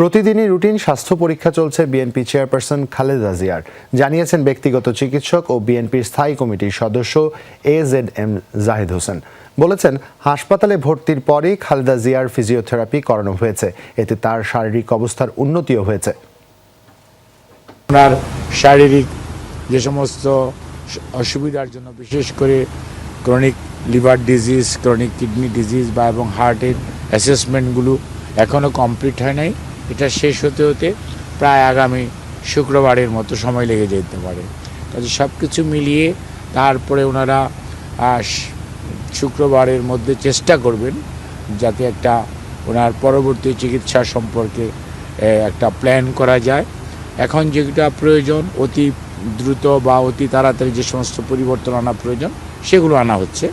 প্রতিদিনই রুটিন স্বাস্থ্য পরীক্ষা চলছে বিএনপি চেয়ারপারসন খালেদা জিয়ার। জানিয়েছেন ব্যক্তিগত চিকিৎসক ও বিএনপির স্থায়ী কমিটির সদস্য A Z M Zahid Hossain. বলেছেন, হাসপাতালে ভর্তির পরই খালেদা জিয়ার ফিজিওথেরাপি করানো হয়েছে। এতে তার শারীরিক অবস্থার উন্নতিও হয়েছে। ওনার শারীরিক যে সমস্ত অসুবিধার জন্য, বিশেষ করে chronic liver disease chronic kidney disease বা এবং হার্টের অ্যাসেসমেন্টগুলো এখনও কমপ্লিট হয় নাই। এটা শেষ হতে হতে প্রায় আগামী শুক্রবারের মতো সময় লেগে যেতে পারে। কাজে সব কিছু মিলিয়ে তারপরে ওনারা শুক্রবারের মধ্যে চেষ্টা করবেন যাতে একটা ওনার পরবর্তী চিকিৎসা সম্পর্কে একটা প্ল্যান করা যায়। এখন যেটা প্রয়োজন, অতি দ্রুত বা অতি তাড়াতাড়ি যে সমস্ত পরিবর্তন আনা প্রয়োজন, সেগুলো আনা হচ্ছে।